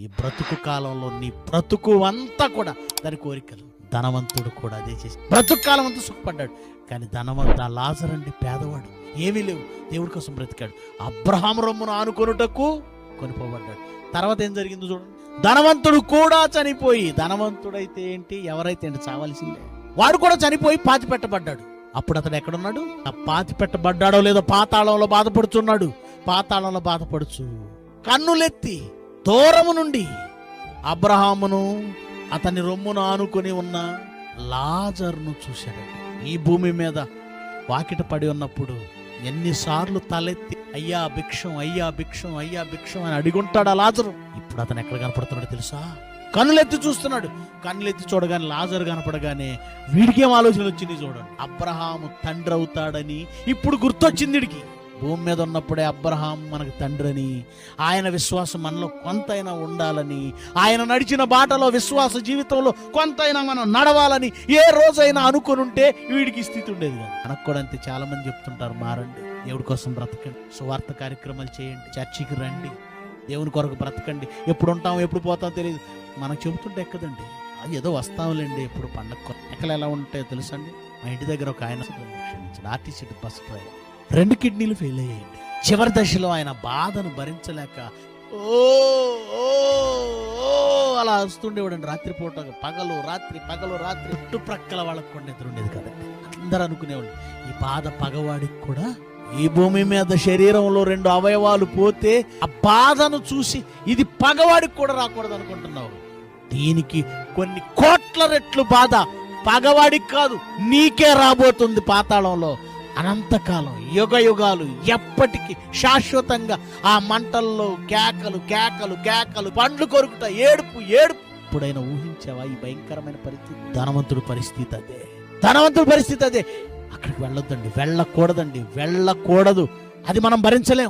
ఈ బ్రతుకు కాలంలో నీ బ్రతుకు అంతా కూడా దాని కోరికలు. ధనవంతుడు కూడా అదే చేసి బ్రతుకు కాలం అంతా సుఖపడ్డాడు. కానీ ధనవంత లాజరండి పేదవాడు. ఏమీ లేవు. దేవుడి కోసం బ్రతికాడు. అబ్రహాం రొమ్మును ఆనుకొనుటకు కొనిపోబడ్డాడు. తర్వాత ఏం జరిగిందో చూడండి. ధనవంతుడు కూడా చనిపోయి ధనవంతుడైతే ఏంటి? ఎవరైతే ఏంటి? చావాల్సిందే. వాడు కూడా చనిపోయి పాతి పెట్టబడ్డాడు. అప్పుడు అతడు ఎక్కడున్నాడు? ఆ పాతి పెట్టబడ్డాడో లేదో పాతాళంలో బాధపడుచున్నాడు. పాతాళంలో బాధపడుచు కన్నులెత్తి దూరము నుండి అబ్రహామును అతని రొమ్మును ఆనుకొని ఉన్న లాజర్ను చూశాడండి ఈ భూమి మీద వాకిట పడి ఉన్నప్పుడు ఎన్నిసార్లు తలెత్తి అయ్యా భిక్షం అయ్యా భిక్షం అయ్యా భిక్షం అని అడిగుంటాడు ఆ లాజరు. ఇప్పుడు అతను ఎక్కడ కనపడుతున్నాడు తెలుసా? కన్నులెత్తి చూస్తున్నాడు. కన్నులెత్తి చూడగానే లాజరు కనపడగానే వీడికేం ఆలోచన వచ్చింది చూడండి. అబ్రహాము తండ్రి అవుతాడని ఇప్పుడు గుర్తొచ్చింది వీడికి. భూమి మీద ఉన్నప్పుడే అబ్రహాం మనకు తండ్రని ఆయన విశ్వాసం మనలో కొంతైనా ఉండాలని ఆయన నడిచిన బాటలో విశ్వాస జీవితంలో కొంతైనా మనం నడవాలని ఏ రోజైనా అనుకుని ఉంటే వీడికి స్థితి ఉండేది కాదు. మనకు కూడా అంతే చాలా మంది చెప్తుంటారు మారండి దేవుడి కోసం బ్రతకండి సువార్త కార్యక్రమాలు చేయండి చర్చికి రండి దేవుని కొరకు బ్రతకండి ఎప్పుడు ఉంటాం ఎప్పుడు పోతాం తెలియదు. మనకు చెబుతుంటే ఎక్కదండి? అది ఏదో వస్తాంలేండి ఎప్పుడు పండగ ఎక్కడ ఎలా ఉంటాయో తెలుసండి మా ఇంటి దగ్గర ఒక ఆయన క్షమించండి ఆర్టీసీ బస్ డ్రైవర్. రెండు కిడ్నీలు ఫెయిల్ అయ్యాయండి. చివరి దశలో ఆయన బాధను భరించలేక ఓ ఓ అలా వస్తుండేవాడండి రాత్రిపూట పగలు రాత్రి పగలు రాత్రి చుట్టుప్రక్కల వాళ్ళకు కూడా నిద్ర ఉండేది కదండి. అందరూ అనుకునేవాళ్ళు ఈ బాధ పగవాడికి కూడా ఈ భూమి మీద శరీరంలో రెండు అవయవాలు పోతే ఆ బాధను చూసి ఇది పగవాడికి కూడా రాకూడదు అనుకుంటున్నావు. దీనికి కొన్ని కోట్ల రెట్లు బాధ పగవాడికి కాదు నీకే రాబోతుంది పాతాళంలో. అనంతకాలం యుగ యుగాలు ఎప్పటికీ శాశ్వతంగా ఆ మంటల్లో కేకలు కేకలు కేకలు పండ్లు కొరుకుతా ఏడుపు ఏడుపు. ఇప్పుడైనా ఊహించావా ఈ భయంకరమైన పరిస్థితి? ధనవంతుడి పరిస్థితి అదే. ధనవంతుడి పరిస్థితి అదే. అక్కడికి వెళ్ళొద్దండి వెళ్ళకూడదండి వెళ్ళకూడదు. అది మనం భరించలేం.